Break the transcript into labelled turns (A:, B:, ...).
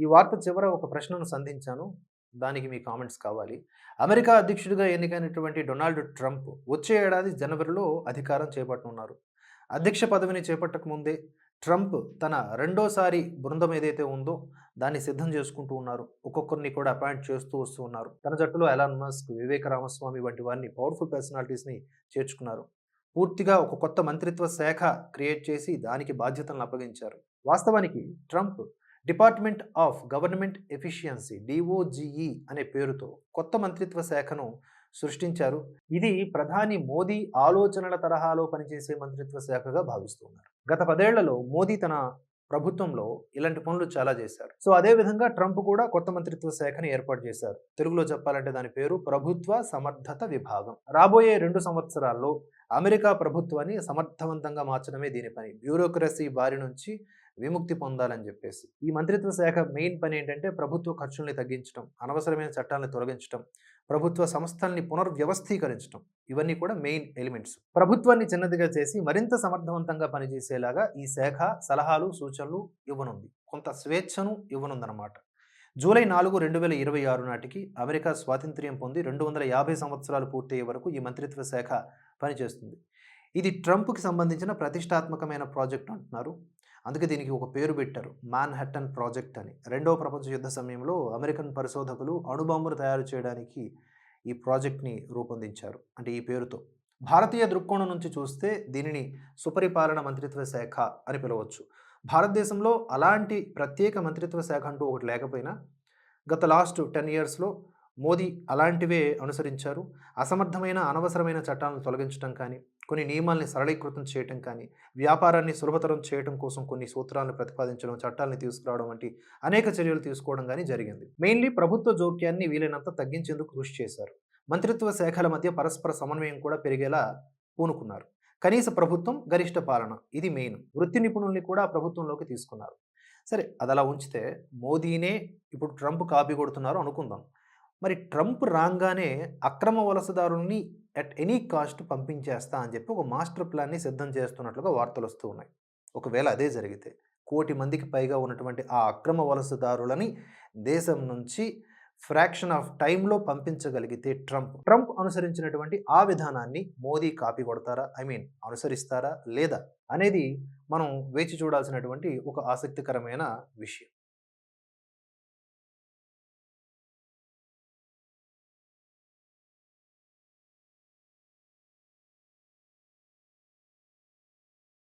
A: ఈ వార్త చివర ఒక ప్రశ్నను సంధించాను. దానికి మీ కామెంట్స్ కావాలి. అమెరికా అధ్యక్షుడిగా ఎన్నికైనటువంటి డొనాల్డ్ ట్రంప్ వచ్చే ఏడాది జనవరిలో అధికారం చేపట్టనున్నారు. అధ్యక్ష పదవిని చేపట్టక ముందే ట్రంప్ తన రెండోసారి బృందం ఏదైతే ఉందో దాన్ని సిద్ధం చేసుకుంటూ ఉన్నారు. ఒక్కొక్కరిని కూడా అపాయింట్ చేస్తూ వస్తూ ఉన్నారు. తన జట్టులో ఎలాన్ మస్క్ వివేక రామస్వామి వంటి వారిని పవర్ఫుల్ పర్సనాలిటీస్ని చేర్చుకున్నారు. పూర్తిగా ఒక కొత్త మంత్రిత్వ శాఖ క్రియేట్ చేసి దానికి బాధ్యతలను అప్పగించారు. వాస్తవానికి Trump department of government efficiency DOGE అనే పేరుతో కొత్త మంత్రిత్వ శాఖను సృష్టించారు. ఇది ప్రధాని మోదీ ఆలోచనల తరహాలో పనిచేసే మంత్రిత్వ శాఖగా భావిస్తున్నారు. గత పదేళ్ళలో మోదీ తన ప్రభుత్వంలో ఇలాంటి పనులు చాలా చేశారు. సో అదే విధంగా ట్రంప్ కూడా కొత్త మంత్రిత్వ శాఖని ఏర్పాటు చేశారు. తెలుగులో చెప్పాలంటే దాని పేరు ప్రభుత్వ సమర్థత విభాగం. రాబోయే రెండు సంవత్సరాల్లో అమెరికా ప్రభుత్వాన్ని సమర్థవంతంగా మార్చడమే దీని పని. బ్యూరోక్రసీ బారి నుంచి విముక్తి పొందాలని చెప్పేసి. ఈ మంత్రిత్వ శాఖ మెయిన్ పని ఏంటంటే ప్రభుత్వ ఖర్చుల్ని తగ్గించడం అనవసరమైన చట్టాలను తొలగించడం ప్రభుత్వ సంస్థల్ని పునర్వ్యవస్థీకరించడం ఇవన్నీ కూడా మెయిన్ ఎలిమెంట్స్. ప్రభుత్వాన్ని చిన్నదిగా చేసి మరింత సమర్థవంతంగా పనిచేసేలాగా ఈ శాఖ సలహాలు సూచనలు ఇవ్వనుంది. కొంత స్వేచ్ఛను ఇవ్వనుందన్నమాట. జూలై నాలుగు రెండు వేల ఇరవై ఆరు నాటికి అమెరికా స్వాతంత్ర్యం పొంది రెండు వందల యాభై సంవత్సరాలు పూర్తయ్యే వరకు ఈ మంత్రిత్వ శాఖ పనిచేస్తుంది. ఇది ట్రంప్కి సంబంధించిన ప్రతిష్టాత్మకమైన ప్రాజెక్ట్ అంటున్నారు. అందుకే దీనికి ఒక పేరు పెట్టారు. మ్యాన్ హట్టన్ ప్రాజెక్ట్ అని. రెండవ ప్రపంచ యుద్ధ సమయంలో అమెరికన్ పరిశోధకులు అణుబాంబును తయారు చేయడానికి ఈ ప్రాజెక్ట్ని రూపొందించారు. అంటే ఈ పేరుతో. భారతీయ దృక్కోణం నుంచి చూస్తే దీనిని సుపరిపాలన మంత్రిత్వ శాఖ అని పిలవచ్చు. భారతదేశంలో అలాంటి ప్రత్యేక మంత్రిత్వ శాఖ అంటూ ఒకటి లేకపోయినా గత లాస్ట్ టెన్ ఇయర్స్లో మోదీ అలాంటివే అనుసరించారు. అసమర్థమైన అనవసరమైన చట్టాలను తొలగించడం కానీ కొన్ని నియమాల్ని సరళీకృతం చేయటం కానీ వ్యాపారాన్ని సులభతరం చేయడం కోసం కొన్ని సూత్రాలను ప్రతిపాదించడం చట్టాలను తీసుకురావడం వంటి అనేక చర్యలు తీసుకోవడం కానీ జరిగింది. మెయిన్లీ ప్రభుత్వ జోక్యాన్ని వీలైనంత తగ్గించేందుకు కృషి చేశారు. మంత్రిత్వ శాఖల మధ్య పరస్పర సమన్వయం కూడా పెరిగేలా పూనుకున్నారు. కనీస ప్రభుత్వం గరిష్ట పాలన ఇది మెయిన్. వృత్తి నిపుణుల్ని కూడా ప్రభుత్వంలోకి తీసుకున్నారు. సరే అది అలా ఉంచితే మోదీనే ఇప్పుడు ట్రంప్ కాపీ కొడుతున్నారు అనుకుందాం. మరి ట్రంప్ రాగానే అక్రమ వలసదారుల్ని అట్ ఎనీ కాస్ట్ పంపించేస్తా అని చెప్పి ఒక మాస్టర్ ప్లాన్ని సిద్ధం చేస్తున్నట్లుగా వార్తలు వస్తూ ఉన్నాయి. ఒకవేళ అదే జరిగితే కోటి మందికి పైగా ఉన్నటువంటి ఆ అక్రమ వలసదారులని దేశం నుంచి ఫ్రాక్షన్ ఆఫ్ టైంలో పంపించగలిగితే ట్రంప్ ట్రంప్ అనుసరించినటువంటి ఆ విధానాన్ని మోదీ కాపీ కొడతారా? ఐ మీన్ అనుసరిస్తారా? లేదా? అనేది మనం వేచి చూడాల్సినటువంటి ఒక ఆసక్తికరమైన విషయం.